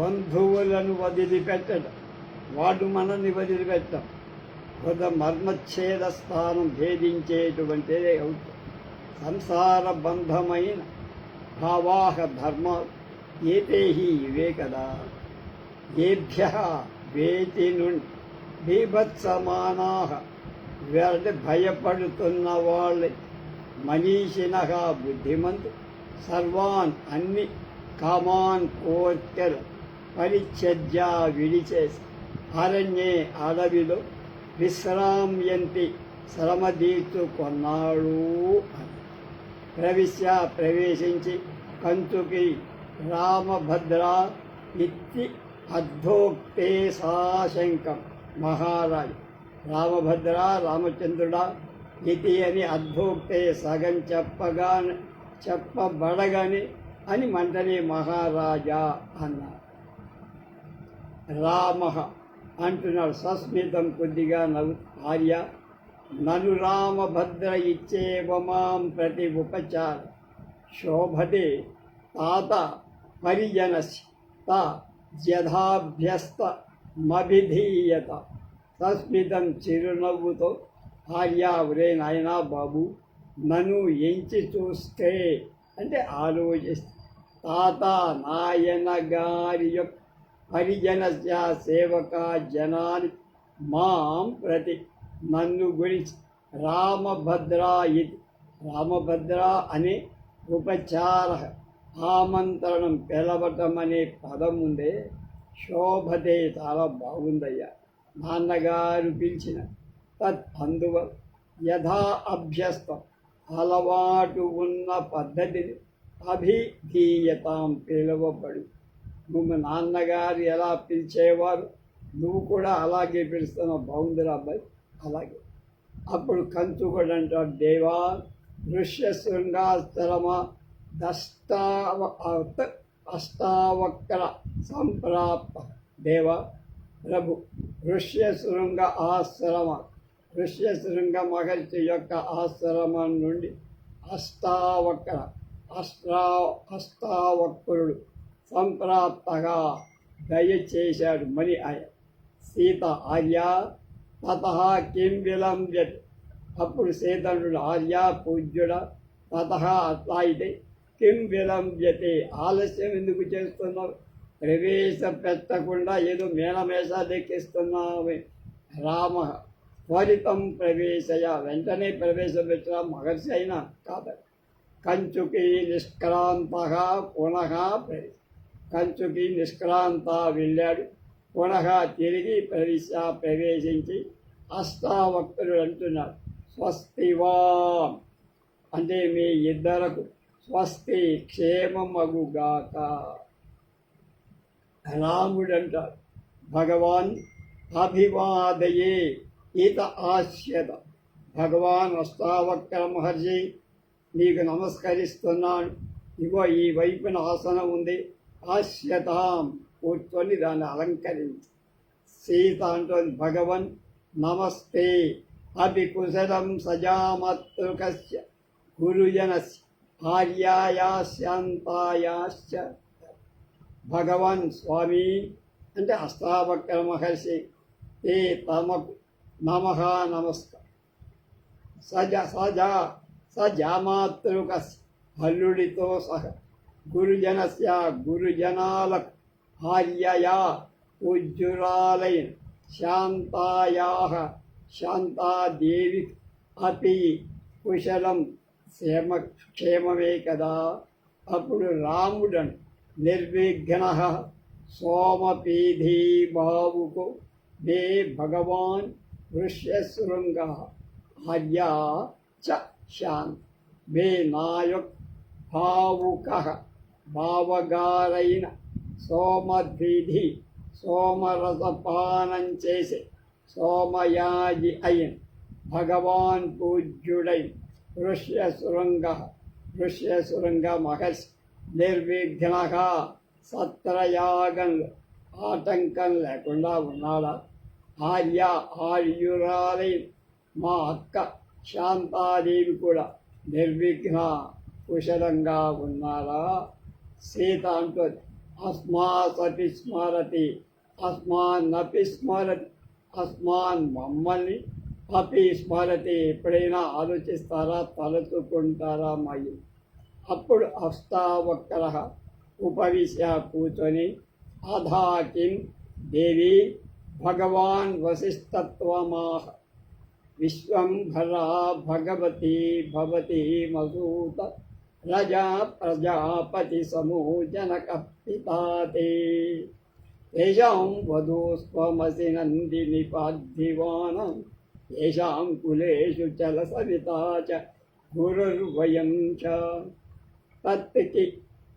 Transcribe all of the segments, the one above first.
బంధువులను వదిలిపెట్టడం. వాడు మనల్ని వదిలిపెట్టడం. కొంత మర్మచ్ఛేద స్థానం భేదించేటువంటిదే అవుతుంది సంసార బంధమైన భావాహ ధర్మ ఏతేహి ఇవే కదా. ఏభ్య వేతి నుండి బీభత్సమానా అంటే భయపడుతున్న వాళ్ళే. మనీషిన బుద్ధిమంతు సర్వాన్ అన్ని కామాన్ కోర్కెలు. పరిచర్య విడిచేసి అరణ్యే అడవిలో విశ్రామ్యంతి శ్రమ కొన్నాడు అని. ప్రవిశ్య ప్రవేశించి కంతుకి రామభద్ర ఇత్తి అర్ధోక్తే సాశంకం మహారాజు. రామభద్ర రామచంద్రుడా ఇది అని అర్ధోక్తే సగం చెప్పగా చెప్పబడగని అని మంటనే మహారాజా అన్నారు. రామ అంటున్నాడు. సస్మితం కొద్దిగా నవ్వు ఆర్య నను రామభద్ర ఇచ్చేవమాం ప్రతి ఉపచార. శోభతే తాత పరిజనసి తా మభిధీయత సస్మితం చిరునవ్వుతో ఆర్య ఒరే నాయనా బాబు నన్ను ఎంచి చూస్తే అంటే ఆలోచిస్తే తాత నాయన గారి యొక్క హరిజన సేవక జనాని మాం ప్రతి నన్ను గురించి రామభద్ర ఇది. రామభద్ర అనే ఉపచార ఆమంత్రణం పిలవటం అనే పదం ఉందే శోభతే చాలా బాగుందయ్యా. నాన్నగారు పిలిచిన తత్ అందువ యథా అభ్యస్తం అలవాటు ఉన్న పద్ధతిని అభిధీయతాం పిలువబడు. నువ్వు నాన్నగారు ఎలా పిలిచేవారు? నువ్వు కూడా అలాగే పిలుస్తున్నావు బాగుందిరా అబ్బాయి. అలాగే. అప్పుడు కంచుకుడు అంటాడు దేవా దృశ్య శృంగాస్తరమ దష్టావ అష్టావక్ర సంప్రాప్త. దేవ ప్రభు ఋష్య శృంగ ఆశ్రమ ఋష్య శృంగ మహర్షి యొక్క ఆశ్రమం నుండి అష్టావక్ర అష్టా అష్టావక్రుడు సంప్రాప్తగా దయచేశాడు. మని ఆయన సీత ఆర్య తత కిం విలంబ్యత్ అప్పుడు సీతనుడు ఆర్య పూజ్యుడ తత అట్లా అయితే కిం విలంబ్యతే ఆలస్యం ఎందుకు చేస్తున్నావు? ప్రవేశ పెట్టకుండా ఏదో మేనమేషాలు ఎక్కిస్తున్నావు రామ త్వరితం ప్రవేశయ. వెంటనే ప్రవేశపెట్టిన మహర్షి అయినా కాదు. కంచుకి నిష్క్రాంత పునః ప్రవేశ కంచుకి నిష్క్రాంత వెళ్ళాడు. పునః తిరిగి ప్రవేశ ప్రవేశించి అష్టావక్తులు అంటున్నారు స్వస్తివా అంటే మీ ఇద్దరకు స్వస్తి క్షేమమగుగాక. రాముడు అంటారు భగవాన్ అభివాదయే ఈత ఆశ్యత. భగవాన్ అష్టావక్ర మహర్షి నీకు నమస్కరిస్తున్నాను ఇగో ఈ వైపున ఆసనం ఉంది. ఆశ్యతాం కూర్చొని దాన్ని అలంకరించి. సీత అంటోంది భగవన్ నమస్తే. అభి కుశలం సజామతృకస్య గురుజనస్య ఆర్యాయాశ్యాంతాయాశ్చ భగవన్ స్వామి అంటే అష్టావక్ర మహర్షి. ఏ తమకు నమ నమస్కారం. సజ సజ సజామాతృకస్ అల్లుడితో సహ గురుజనస్య గురుజనాల భార్యయా పూజ్యురాలైన శాంతాయా శాంతాదేవి అతి కుశలం క్షేమ క్షేమమే కదా అప్పుడు రాముడను నిర్విఘ్న సోమపీధీ బావుకు మే భగవాన్ ఋష్యశృంగ ఆర్యా చ శాంత్ మే నాయక్ భావుక భావగారైన సోమద్విధి సోమరసపానం చేసి సోమయాజి అయిన. భగవాన్ పూజ్యుడై ఋష్యశృంగ ఋష్యశృంగ మహర్షి నిర్విఘ్నగా సత్రయాగంలో ఆటంకం లేకుండా ఉన్నాడా? ఆర్య ఆర్యురాలై మా అక్క శాంతాదేవి కూడా నిర్విఘ్న కుశలంగా ఉన్నారా సీత అంటుంది అస్మాసతి స్మరతి అస్మాన్నపి స్మరతి అస్మాన్ మమ్మల్ని అపి స్మరతి ఎప్పుడైనా ఆలోచిస్తారా తలచుకుంటారా మయి అప్పుడు అష్టావక్ర ఉపవిశ్య కూర్చొని అధా కిం దేవి భగవాన్ వశిష్టత్వమాహ విశ్వంభరా భగవతి భవతి మసూత రజా ప్రజాపతి సమూజనకపిపాతే తేషాం వధూస్వమసి నందిని పార్థివానం తేషాం కులేషు చల సవితా చ గురుర్వయం చ తత్తికి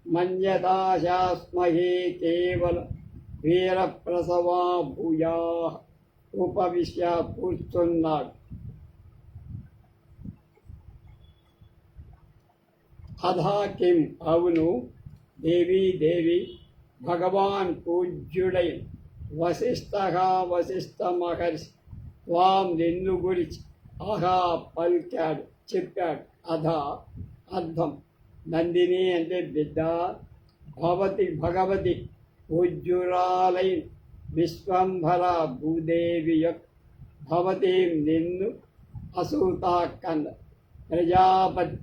మన్యదాశాస్మహే కేవల వీరప్రసవా భూయా ఉపవిశ్య కూర్చున్నాడు అధా కిం అవును? దేవి దేవి భగవాన్ పూజ్యుడై వశిష్ఠ వశిష్ఠ మహర్షి త్వాం నిన్ను గురించి ఆహా పలికాడు చెప్పాడు. అధ అర్థం. నందిని అంటే బిడ్డ భవతి భగవతి పూజ్యురాలై విశ్వంభర భూదేవి యొక్క భవతి నిన్ను అసూతా కంద ప్రజాపతి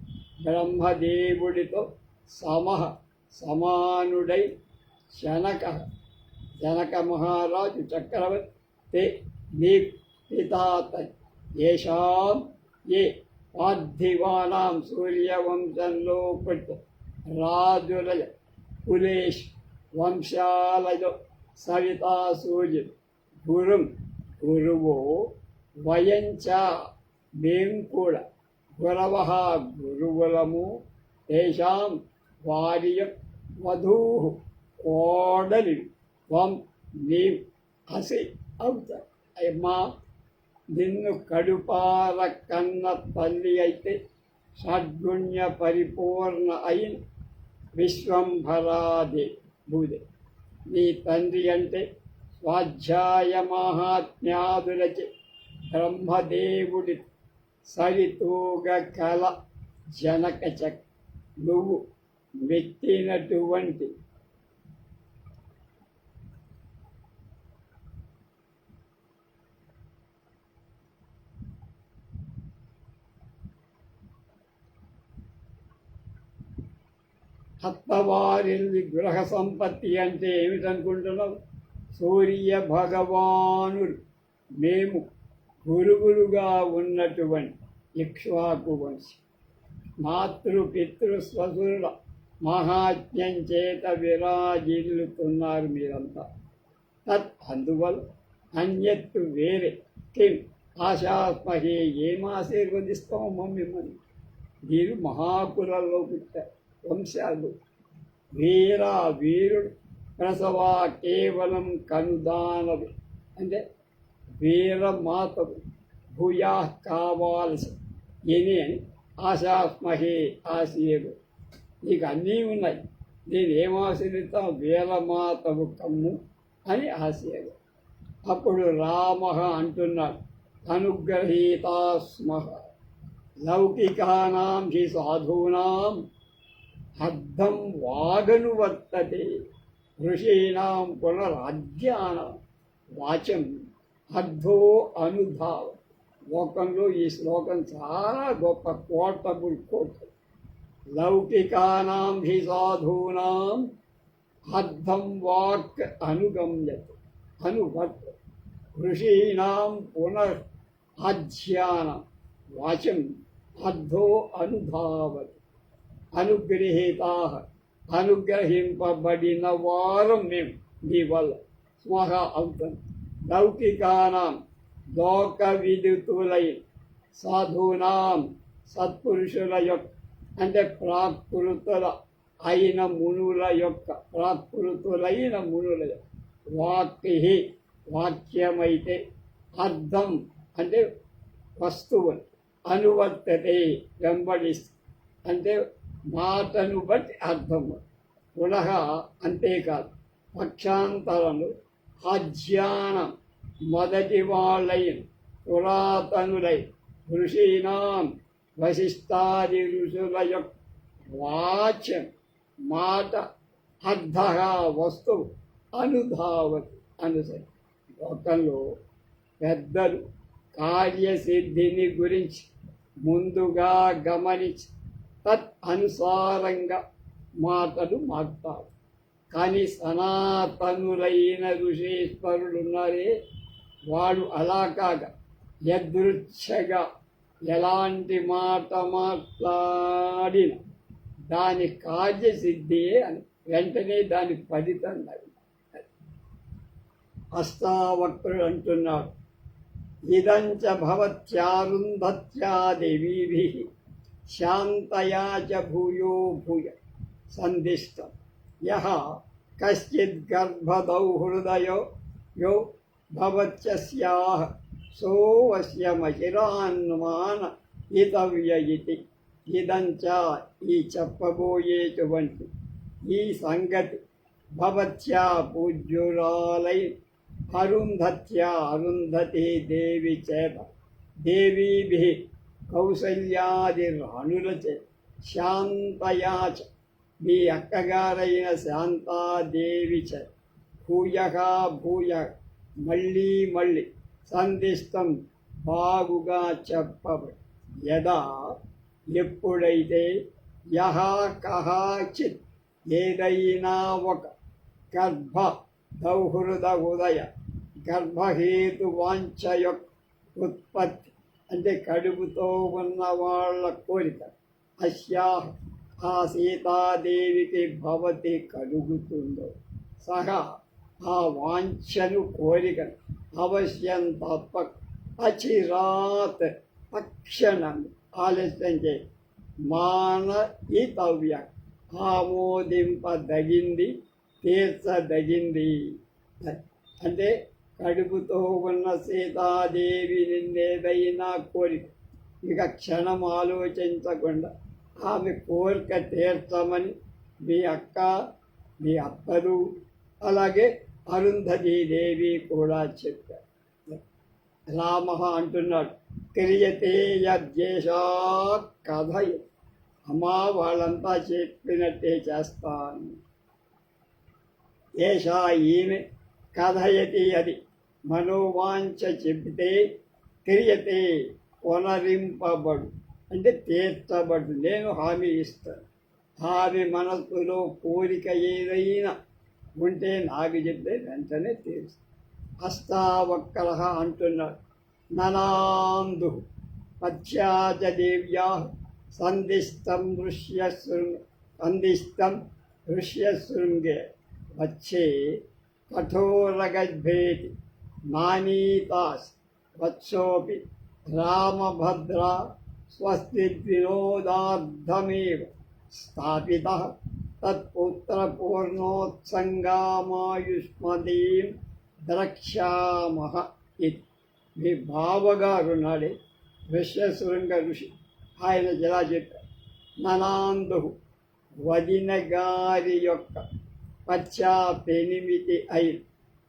బ్రహ్మదేవుడితో సమహ సమానుడై శనక జనక మహారాజు చక్రవర్తి మీ పితాత. ఏషాం ఏ పార్థివానాం సూర్యవంశంలో పుట్టి రాజుల కులేష్ వంశాలలో సవితా సూర్యు గురుం గురువు వయంచ మేం కూడా గురవ గురువులము తేషాం వారి వధూ కోడలి త్వం నీ హసి అవుతారు అమ్మా నిన్ను కడుపార కన్న తల్లి అయితే షడ్గుణ్య పరిపూర్ణ అయిన విశ్వంభరాది భూదే. నీ తండ్రి అంటే స్వాధ్యాయ మహాత్మ్యాదులచే బ్రహ్మదేవుడి సరితూగ కల జనక చక్ నువ్వు మెత్తినటువంటి అత్తవారిల్లి గృహ సంపత్తి అంటే ఏమిటనుకుంటున్నావు? సూర్య భగవానుడు. మేము గురువులుగా ఉన్నటువంటి ఇక్ష్వాకు వంశం. మాతృ పితృ మహాత్మ్యం చేత విరాజిల్లుతున్నారు మీరంతా. తత్ అందువల్ల అన్యత్తు వేరే కిం ఆశాస్మహే ఏం ఆశీర్వదిస్తామో మిమ్మల్ని. మీరు మహాకులలో పుట్టారు వంశాలు. వీరా వీరుడు ప్రసవా కేవలం కనుదానవి. అంటే వీరమాతలు భూయా కావాల్సి ఇని అని ఆశాస్మహే నీకు అన్నీ ఉన్నాయి. నేను ఏం వీరమాతవు కమ్ము అని ఆశయాలు అప్పుడు రామ అంటున్నాడు అనుగ్రహీతాస్మహ లౌకికానాం హి సాధూనాం అర్థం వాగను వర్తతే ఋషీణాం పునరాజ్యానం వాచం అర్థో అనుభావ. లోకంలో ఈ శ్లోకం చాలా గొప్ప కోటబుల్ కోట లౌకికానాం హి సాధూనాం అర్థం వాక్ అనుగమ్యత అనువత్. ఋషీణాం పునర్ అధ్యానం వాచం అర్థో అనుభావతి. అనుగ్రహీతా అనుగ్రహింపబడిన వారం మేము మీ వల్ల. స్మహ అవుతుంది. లౌకికానాం లోక విదితులై సాధూనాం సత్పురుషుల యొక్క అంటే ప్రాకృతుల అయిన మునుల యొక్క ప్రాకృతులైన మునుల యొక్క వాక్య వాక్యమైతే అర్థం అంటే వస్తువు అనువర్తతే వెంబడిస్తుంది అంటే మాటను బట్టి అర్థము. పునః అంతేకాదు పక్షాంతరము అధ్యానం మొదటి వాళ్ళైన పురాతనులై ఋషీనాం వశిష్టాది ఋషుల యొక్క వాచ్యం మాట అర్ధ వస్తువు అనుధావతి అనుసరి లోకంలో పెద్దలు కార్యసిద్ధిని గురించి ముందుగా గమనించి తత్ అనుసారంగా మాటలు మాట్లాడు కానీ సనాతనులైన ఋషీశ్వరులు ఉన్నారే వాడు అలా కాక యదృచ్ఛగా ఎలాంటి మాట మాట్లాడిన దాని కార్యసిద్ధియే అని వెంటనే దాని ఫలితం అది అష్టావక్రుడు అంటున్నాడు. ఇదంచ భవత్యారుంధత్యా దేవీభి శాంతయా చ భూయో భూయ సందిష్టం. యహ కశ్చిద్ గర్భదౌ హృదయో యో భవత్యస్యాః సోవశ్యమచిరాన్మాన ఇతవ్య ఇతి ఇదంచ ఈ చెప్పబోయేటువంటి ఈ సంగతి భవత్యా పూజ్యురాలై అరుంధత్యా అరుంధతి దేవి చేత దేవీభి కౌసల్యాది రాణులచే శాంతయాచ మీ అక్కగారైన శాంతాదేవి చే భూయగా భూయ మళ్ళీ మళ్ళీ సందిష్టం బాగుగా చెప్పవు యదా ఎప్పుడైతే యహ కహాచిత్ ఏదైనా ఒక గర్భ దౌహృద ఉదయ గర్భహేతు వాంఛ యొక్క ఉత్పత్తి అంటే కడుపుతో ఉన్న వాళ్ళ కోరిక అస్యా ఆ సీతాదేవికి భవతి కలుగుతుందో సహా ఆ వాంఛను కోరిక అవశ్యం తప్పక అచిరాత్ తక్షణం ఆలస్యం చే మానయితవ్య ఆమోదింపదగింది తీర్చదగింది. అంటే కడుపుతో ఉన్న సీతాదేవి నిన్నేదైనా కోరిక. ఇక క్షణం ఆలోచించకుండా ఆమె కోరిక తీర్చమని మీ అక్క మీ అత్తరు అలాగే అరుంధతీదేవి కూడా చెప్పారు. రామ అంటున్నాడు క్రియతే యద్దేశా కథ అమ్మా వాళ్ళంతా చెప్పినట్టే చేస్తాను. ఏషా ఈమె కథయతి అది. మనోవాంఛ చెబితే క్రియతే కొనరింపబడు. అంటే తీర్చబడు. నేను హామీ ఇస్తాను. హామీ మనస్సులో కోరిక ఏదైనా ఉంటే నాకు చెప్తే వెంటనే తీర్చు హస్తావక్కర అంటున్నాడు. ననాందు పశ్చాచ దేవ్యా సందిష్టం ఋష్యశృంగ సందిష్టం ఋష్యశృంగే వచ్చే కఠోరగద్భేతి మానీతాస్ వత్సోపి రామభద్ర స్వస్తి వినోదార్థమేవ స్థాపిత తత్పుత్రపూర్ణోత్సంగామాయుష్మదీం ద్రక్ష్యామహ ఇది. మీ బావగారు నాడే విశ్వశృంగ ఋషి ఆయన ఇలా చెప్పారు. ననాందు వదిన గారి యొక్క పశ్చాపెనిమిది అయి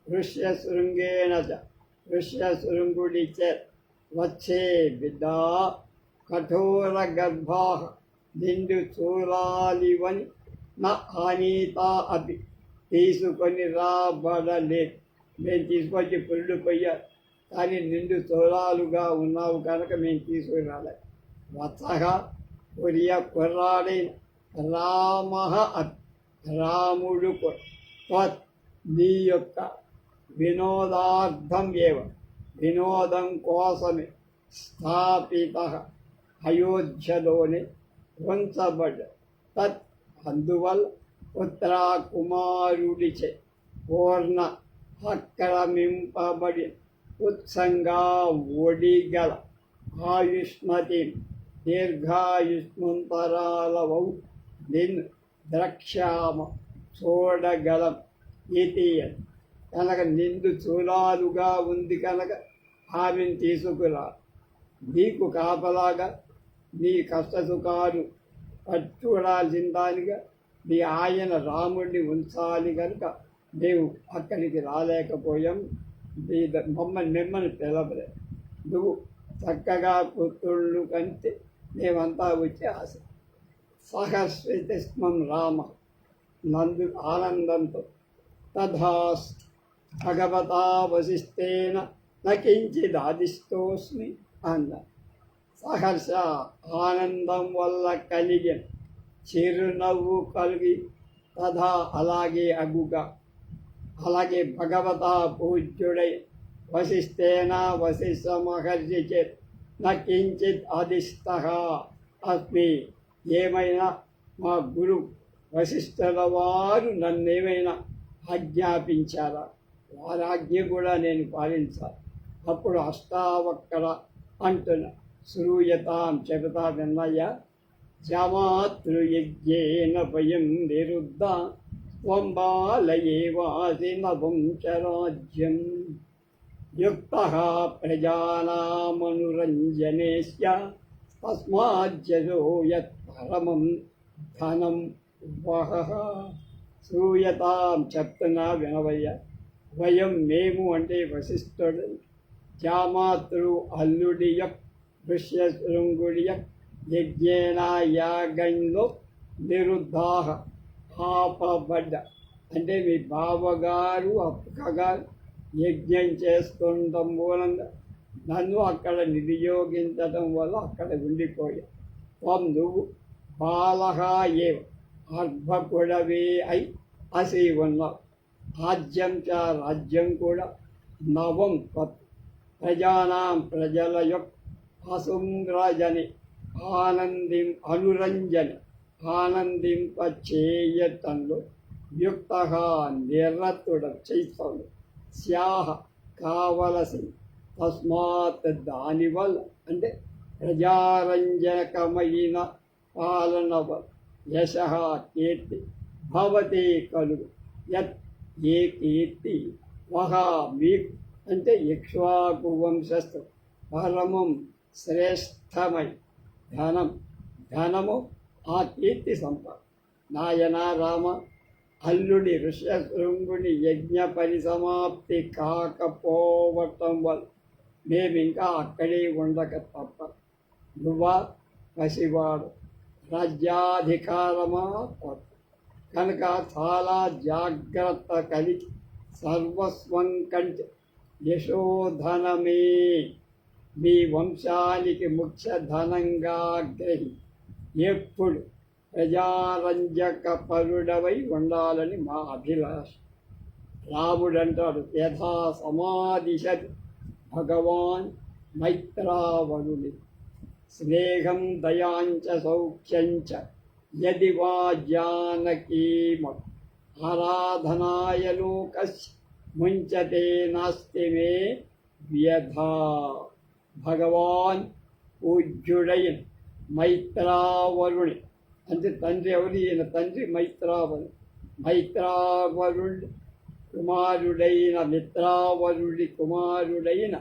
ఋష్యశృంగేణ ఋష్యశృంగుడి చే వచ్చే బిడ్డ కఠోర గర్భా నిండు చూరాలివని నా ఆనీత అవి తీసుకొని రాబడలేదు మేము తీసుకొచ్చి పురుడు పోయారు కానీ నిండు తోలాలుగా ఉన్నావు కనుక మేము తీసుకుని రాలే వత్సగా కొరియ కుర్రాడైన రామ రాముడు నీ యొక్క వినోదార్థం ఏవ వినోదం కోసమే స్థాపిత అయోధ్యలోనే ఉంచబడ్డ తత్ అందువల్ల పుత్రా కుమారుడిచే పూర్ణ అక్రమింపబడి ఉత్సంగా ఒడిగల ఆయుష్మతి దీర్ఘాయుష్మంతరాలవౌ నిన్ను ద్రక్ష్యామ చూడగలం ఇది కనుక నిండు చూలాలుగా ఉంది కనుక ఆమెను తీసుకురా. నీకు కాపలాగా నీ కష్ట సుఖాలు దానిగా నీ ఆయన రాముడిని ఉంచాలి కనుక మేము అక్కడికి రాలేకపోయాం. నీ ద- మమ్మల్ని మిమ్మల్ని పిలవలే. నువ్వు చక్కగా పుత్రుళ్ళు కంటే మేమంతా వచ్చి ఆశ. సహస్వితస్మం రామ. నందు ఆనందంతో తథాస్ భగవతా వశిష్ఠేన నకించిదాదిష్టోస్మి అన్నారు సహర్ష ఆనందం వల్ల కలిగిన చిరునవ్వు కలిగి తథా అలాగే అగుగా. అలాగే భగవతా పూజ్యుడై వశిష్ఠేన వశిష్ఠ మహర్షి చేత్ నకించిత్ అధిష్ట అస్మి. ఏమైనా మా గురు వశిష్ఠుల వారు నన్నేమైనా ఆజ్ఞాపించారా వారాజ్ఞ ఆజ్ఞ కూడా నేను పాలించాలి. అప్పుడు అష్టావక్కర అంటున్న. శ్రూయతాం చెబుతా విన్నయ్య శ్యామాతృయజ్ఞేన భయం నిరుద్ధ త్వం బాలయే చరాజ్యం యుక్త ప్రజానామనురంజనేశ్య తస్మాజ్జో యత్ ధనం వహ. శ్రూయతాం చెప్తున్నా వినవయ్య. వయం మేము అంటే వశిష్ఠుడు. జామాతృ అల్లుడి యొక్క ఋష్యశృంగుడి యొక్క యజ్ఞేన యాగంలో నిరుద్ధాహ ఆపబడ్డ అంటే మీ బావగారు అక్కగారు యజ్ఞం చేస్తుండటం మూలంగా నన్ను అక్కడ నియోగించడం వల్ల అక్కడ ఉండిపోయా। త్వం నువ్వు బాలహ ఏవ అర్భకుడవే అయి అసి ఉన్నావు। రాజ్యం చ రాజ్యం కూడా నవం ప్రజానాం ప్రజల యొక్క అసుంగ్రజని ఆనందిం అనురంజని ఆనందింపచేయటంలో యుక్త నిరతుడ చైతన్యం స్యాహ కావలసి తస్మాత్ దానివల్ల అంటే ప్రజారంజకమైన పాలన వల్ల యశ కీర్తి భవతే కలుగు యత్ ఏ కీర్తి మహా మీకు అంటే ఇక్ష్వాకు వంశస్థు పరమం శ్రేష్టమై ధనం ధనము ఆ కీర్తి సంపద. నాయన రామ అల్లుడి ఋష్యశృంగుని యజ్ఞ పరిసమాప్తి కాకపోవటం వల్ల మేమింకా అక్కడే ఉండక తప్ప నువ్వా పసివాడు రాజ్యాధికారమా కొత్త కనుక చాలా జాగ్రత్త కలిగి సర్వస్వం కంటే యశోధనమే. మీ వంశానికి ముఖ్య ధనంగా గ్రహి. ఎప్పుడు ప్రజారంజక పరుడవై ఉండాలని మా అభిలాష. రాముడు అంటాడు యథా సమాధిశత్ భగవాన్ మైత్రావరుని. స్నేహం దయాంచ సౌఖ్యంచ. యది వా జానకీమ ఆరాధనాయ లోకస్ ముంచతే నాస్తి మే వ్యధా. భగవాన్ పూజ్యుడైన మైత్రావరుణి అంటే తండ్రి ఎవరి ఈయన తండ్రి మైత్రావరు మైత్రావరుడి కుమారుడైన మిత్రావరుడి కుమారుడైన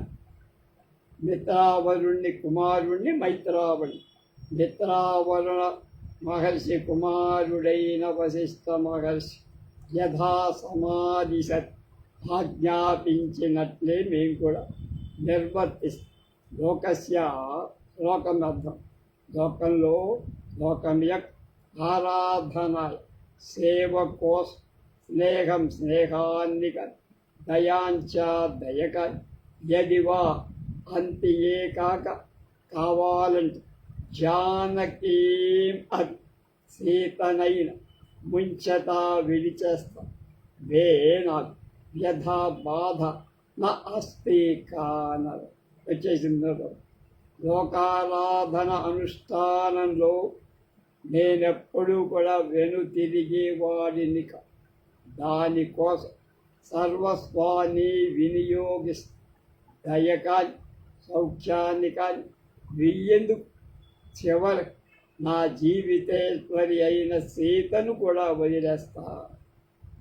మిత్రావరుణ్ణి కుమారుణ్ణి మైత్రావరుడు మిత్రావరుణ మహర్షి కుమారుడైన వశిష్ఠ మహర్షి యథా సమాధి సత్ ఆజ్ఞాపించినట్లే మేము కూడా నిర్వర్తిస్తాం లోకస్య లోకం అర్థం లోకంలో లోకం యొక్క ఆరాధన సేవకో స్నేహం స్నేహాన్నిక దయాంచ దయక యదివా అంతియే కాక కావాలంటే. జానకీం అది సీతనైన ముంచత విడిచేస్తా. వేణ వ్యధ బాధ నా అస్తి కాన వచ్చేసిందో లోకారాధన అనుష్ఠానంలో నేనెప్పుడూ కూడా వెను తిరిగేవాడిని దానికోసం సర్వస్వాన్ని వినియోగిస్తా దయ కానీ సౌఖ్యాన్ని కానీ వెయ్యేందుకు చివరి నా జీవితేశ్వరి అయిన సీతను కూడా వదిలేస్తా.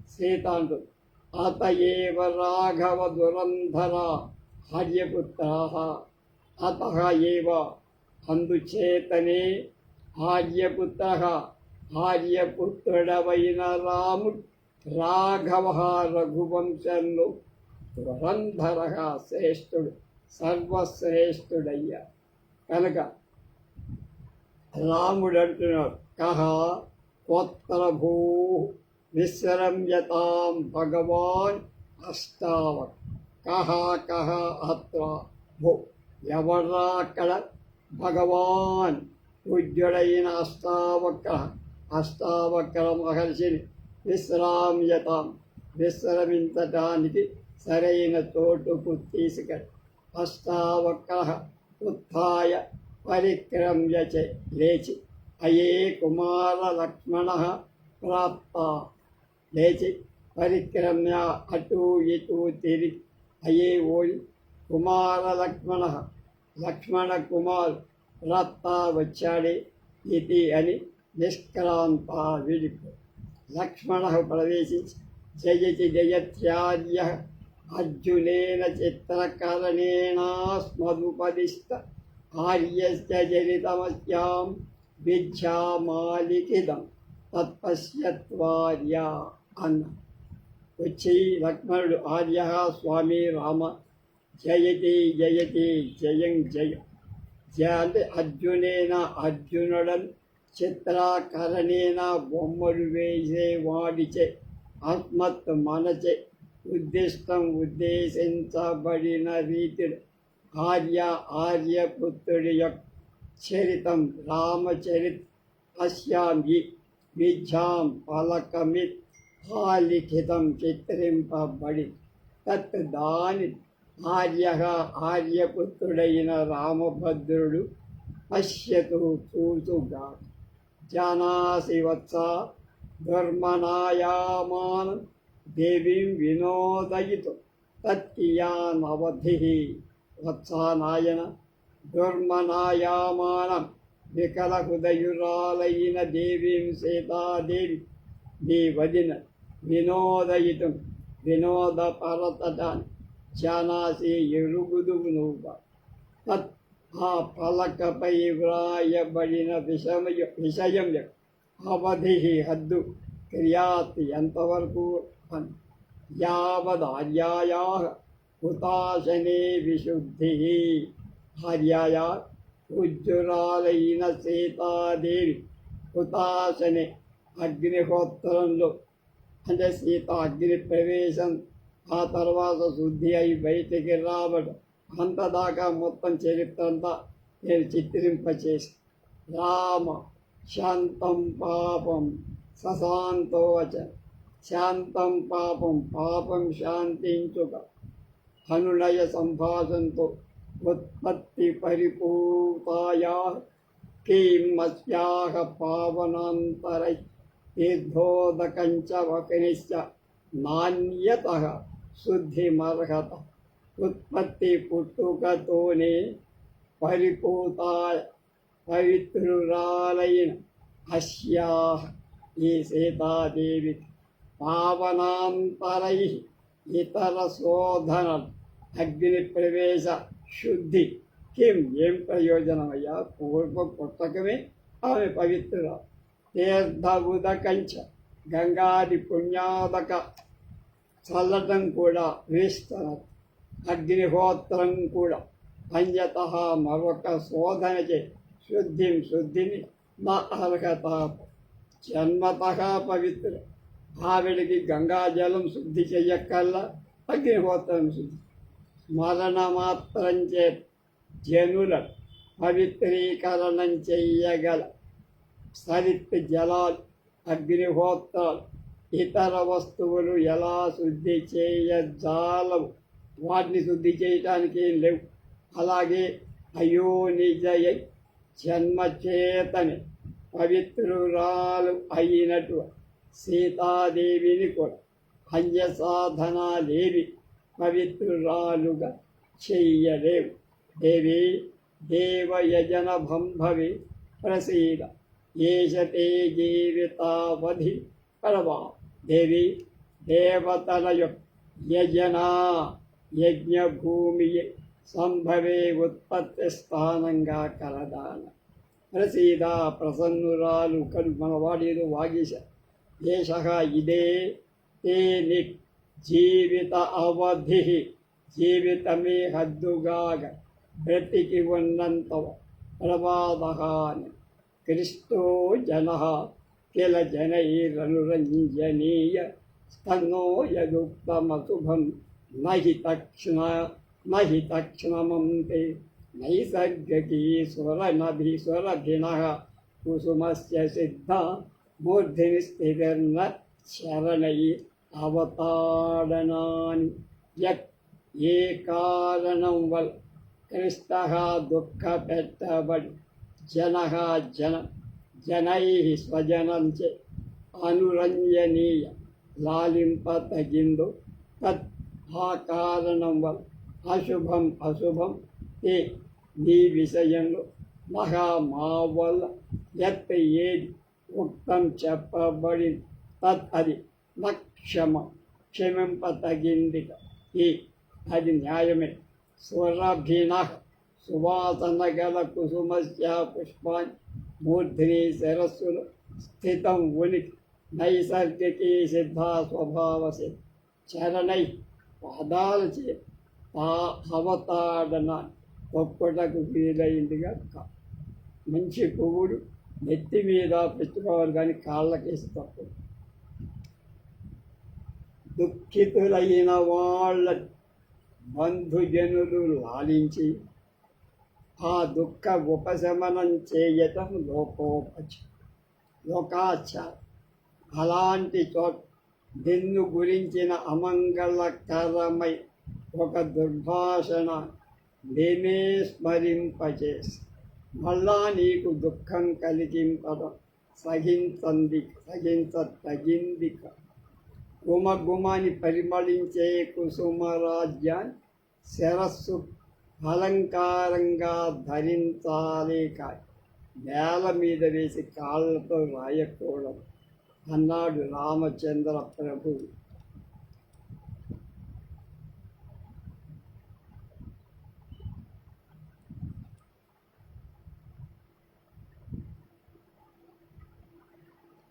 సీత అంటుంది అత ఏవ రాఘవ దురంధర ఆర్యపుత్రాः అత ఏవ? అందుచేతనే ఆర్యపుత్ర ఆర్యపుత్రుడవైన రాము రాఘవ రఘువంశంలో పురంధర శ్రేష్ఠుడు సర్వశ్రేష్ఠుడయ్యా. కనుక రాముడు అంటున్నాడు కహ కోత్ర భూ విశ్రమ్యతాం భగవాన్ అష్టావక్ కహ కహ అత్ర. భో ఎవర్రా అక్కడ భగవాన్. పూజ్యుడైన అష్టావక్ర. అష్టావక్ర మహర్షిని విశ్రామ్యతాం. విశ్రమించటానికి సరైన చోటుకు తీసుకెళ్ళి అష్టావక్ర ఉత్య పరిక్రమ్య లేచి అయే కుమార లక్ష్మణ ప్రాప్త. లేచి పరిక్రమ్య అటు ఇటు తిరిగి అయే ఓయ్ కుమార లక్ష్మణ లక్ష్మణ కుమార్ ప్రాప్త వచ్చాడే ఇది అని నిష్క్రాంత విడుపు లక్ష్మణ ప్రవేశించి జయతి జయత్యార్య అర్జునేన చిత్రకరణేనాస్మదుపదిష్ట ఆర్యస్య చరితమస్యాం విద్యామాలికిదం తత్పశ్యత్వార్య అన్న. వచ్చి లక్ష్మణుడు ఆర్య స్వామి రామ జయతి జయతి జయం జయ. జయ అంటే అర్జునేన అర్జునుడన్ చిత్రాకరణేన బొమ్మలు వేసేవాడిచే ఆత్మత్ మనచే ఉద్దిష్టం ఉద్దేశించబడిన రీతిలో ఆర్య ఆర్యపుత్రుడి యొక్క చరితం రామచరిత్ అశ్యాం విద్యాం పలకమిత్ ఆలిఖితం చిత్రింపబడి తత్ దాని ఆర్య ఆర్యపుత్రుడైన రామభద్రుడు పశ్యతు చూచుగా. జానాసి వత్స ధర్మనాయామానం దేవీం వినోదయితు తత్కియానవధి. వత్సానాయన దుర్మనాయామానం వికలహృదయురాలైన దేవీం సీతాదేవి నీ వదిన వినోదయితం వినోద పరతటాన్ని జానాసి ఎరుగుదు తత్ ఆ పలకపై వ్రాయబడిన విషమయ విషయం యొక్క అవధి హద్దు క్రియాత్ ఎంతవరకు అని యావదార్యాయా హుతాశనే విశుద్ధి ఆర్యాయా ఉజ్జురాలైన సీతాదేవి హుతాశనే అగ్నిహోత్రంలో అంటే సీత అగ్ని ప్రవేశం ఆ తర్వాత శుద్ధి అయి బయటికి రావడం. అంతదాకా మొత్తం చరిత్ర అంతా నేను చిత్రింపచేసి. రామ శాంతం పాపం సశాంతోవచ శాంతం పాపం పాపం శాంతించుక. అనునయ సంభాషంతో ఉత్పత్తి పరిపూతాయా కిమస్యాహ పావనాంతరై. తీర్థోదకంచ వకనిశ్చ నాణ్యత శుద్ధిమర్హత. ఉత్పత్తి పుట్టుకతోనే పరిపూత పవిత్రురాలైన అశ్యా ఈ సీతాదేవి పావనాంతరై ఇతర శోధన అగ్ని ప్రవేశ శుద్ధి. కిం? ఏం ప్రయోజనమయ్యా? పూర్వ పుస్తకమే ఆమె పవిత్రురాలు తీర్థముదకంచ గంగాది పుణ్యాదక చల్లటం కూడా వేస్తున్నారు అగ్నిహోత్రం కూడా అన్యత మరొక శోధన చే శుద్ధిం శుద్ధిని మా అర్హత. జన్మత పవిత్ర. ఆవిడికి గంగాజలం శుద్ధి చెయ్యక్కల్లా అగ్నిహోత్రం శుద్ధి. స్మరణ మాత్రం చే జనుల పవిత్రీకరణం చెయ్యగల సరిత్ జలాలు అగ్నిహోత్రాలు ఇతర వస్తువులు ఎలా శుద్ధి చేయజాలవు వాటిని శుద్ధి చేయటానికి ఏం లేవు అలాగే అయోనిజయ జన్మచేతని పవిత్రురాలు అయినటు సీతాదేవిని కూడా అన్య సాధనాలేవి పవిత్రురాలుగా చెయ్యలేవు దేవి దేవయజన భంభవి ప్రసీద ఏషతే జీవితావధి పరమా దేవి దేవతల యజనా యజ్ఞభూమి సంభవే ఉత్పత్తి స్థానంగా కలదాన. ప్రసీద ప్రసన్నురాలు కలు మన వాడేదో వాగేశ. దేశ ఇదే తే జీవిత అవధి జీవితమే హద్దుగా బ్రతికి ఉన్నంత ప్రమాదహాని. క్రిస్తో జన కిల జనైరనురంజనీయ స్తన్నో యదుక్తమశుభం నహి తక్షణ నహి తక్షణమంతే. నైసర్గకీ స్వరనభి కుసుమస్య సిద్ధ మూర్ధిని స్థితిర్న శరణై అవతాడనాని. యత్ ఏ కారణం వల్ క్రిస్త దుఃఖ పెట్టబడి జన జన జనై స్వజనంచే అనురంజనీయ లాలింప తగిందు తత్ ఆ కారణం వల్ల అశుభం అశుభం ఏ నీ విషయంలో మహా మా వల్ల ఎత్త ఏది ఉక్తం చెప్పబడి తత్ అది నక్షమ. క్షమింప తగింది ఈ అది న్యాయమే. స్వరభిణ సువాసన గల కుసుమస్య పుష్పాన్ని మూర్ధిని శిరస్సులు స్థితం ఉనికి నైసర్గికీ సిద్ధా స్వభావసి చరణై పాదాలచే తా హవతాడన తొక్కుటకు వీలైందిగా మంచి పువ్వుడు నెత్తి మీద పెట్టుకోవాలి కానీ కాళ్ళకేసి తప్పదు దుఃఖితులైన వాళ్ళ బంధుజనులు లాలించి ఆ దుఃఖ ఉపశమనం చేయటం లోకోపచ లోకాచ. అలాంటి చో నిన్ను గురించిన అమంగళకరమై ఒక దుర్భాషణ నేనే స్మరింపచేసి మళ్ళా నీకు దుఃఖం కలిగింపడం సహించంది సహించ తగింది గుమ గుమని పరిమళించే కుసుమరాజ్యాన్ని శిరస్సు అలంకారంగా ధరించాలి కాదు నేల మీద వేసి కాళ్ళతో రాయకూడదు అన్నాడు రామచంద్ర ప్రభు.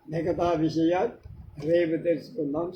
మిగతా విషయాలు రేపు తెలుసుకుందాం.